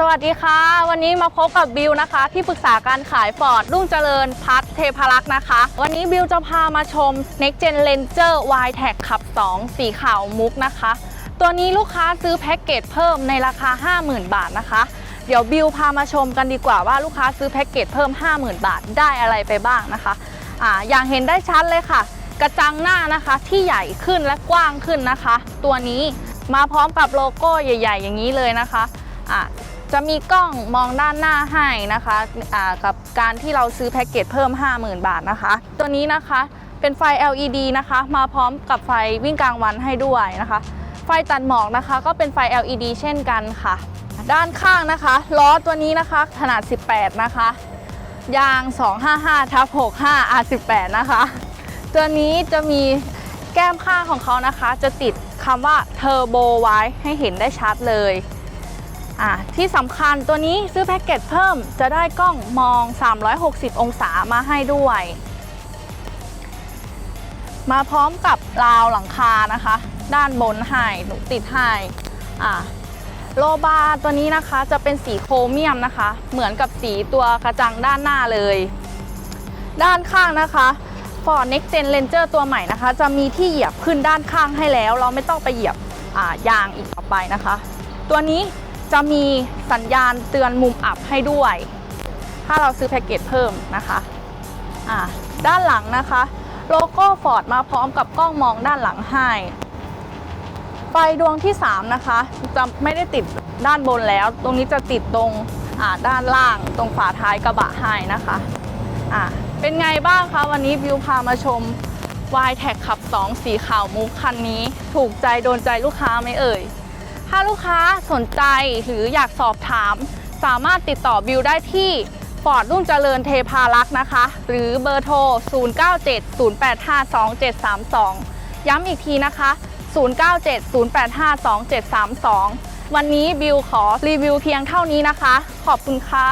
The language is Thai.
สวัสดีค่ะ วันนี้มาพบกับบิวนะคะ ที่ปรึกษาการขายฟอร์ดรุ่งเจริญพัฒน์เทพรักษ์นะคะ วันนี้บิวจะพามาชม Next Gen Ranger Y Tech ขับ 2 สีขาวมุกนะคะ ตัวนี้ลูกค้าซื้อแพ็กเกจเพิ่มในราคา 50,000 บาทนะคะ เดี๋ยวบิวพามาชมกันดีกว่าว่าลูกค้าซื้อแพ็กเกจเพิ่ม 50,000 บาทได้อะไรไปบ้างนะคะอ่าอย่างเห็นได้ชัดเลยค่ะ กระจังหน้านะคะที่ใหญ่ขึ้นและกว้างขึ้นนะคะ ตัวนี้มาพร้อมกับโลโก้ใหญ่ ๆ อย่างนี้เลยนะคะอะ จะมีกล้องมองด้านหน้าให้นะคะอ่ากับการที่เราซื้อแพ็กเกจเพิ่ม 50,000 บาทนะคะ ตัวนี้นะคะเป็นไฟ LED นะคะ มาพร้อมกับไฟวิ่งกลางวันให้ด้วยนะคะ ไฟตัดหมอกนะคะ ก็เป็นไฟ LED เช่นกันค่ะ ด้านข้างนะคะล้อตัวนี้นะคะขนาด 18 นะคะ ยาง 255ทับ65 R18 นะคะ ตัวนี้จะมีแก้มข้างของเขานะคะ จะติดคำว่าเทอร์โบไว้ให้เห็นได้ชัดเลย อะที่สำคัญตัวนี้ซื้อแพ็กเกจเพิ่มจะได้กล้องมอง 360 องศามาให้ด้วย มาพร้อมกับราวหลังคานะคะ ด้านบนให้หนูติดให้อะโลบาร์ตัวนี้นะคะจะเป็นสีโครเมียมนะคะ เหมือนกับสีตัวกระจังด้านหน้าเลย ด้านข้างนะคะ Ford Next Gen Ranger ตัวใหม่นะคะ จะมีที่เหยียบขึ้นด้านข้างให้แล้ว เราไม่ต้องไปเหยียบอ่ายางอีกต่อไปนะคะ ตัวนี้ จะมีสัญญาณเตือนมุมอับให้ด้วย ถ้าเราซื้อแพ็กเกจเพิ่มนะคะอ่าด้านหลังนะคะ โลโก้ Ford มาพร้อมกับกล้องมองด้านหลังให้ไฟดวงที่ 3 นะคะ จะไม่ได้ติดด้านบนแล้ว ตรงนี้จะติดตรงด้านล่างตรงฝาท้ายกระบะให้นะคะอ่าเป็นไงบ้างคะวันนี้บิวพามาชม y t e c ขับ 2 สีขาวมุกคันนี้ ถูกใจโดนใจลูกค้าไหมเอ่ย ถ้าลูกค้าสนใจหรืออยากสอบถาม สามารถติดต่อบิวได้ที่ฟอร์ดรุ่งเจริญเทพารักษ์นะคะ หรือเบอร์โทร 0970852732 ย้ำอีกทีนะคะ 0970852732 วันนี้บิวขอรีวิวเพียงเท่านี้นะคะ ขอบคุณค่ะ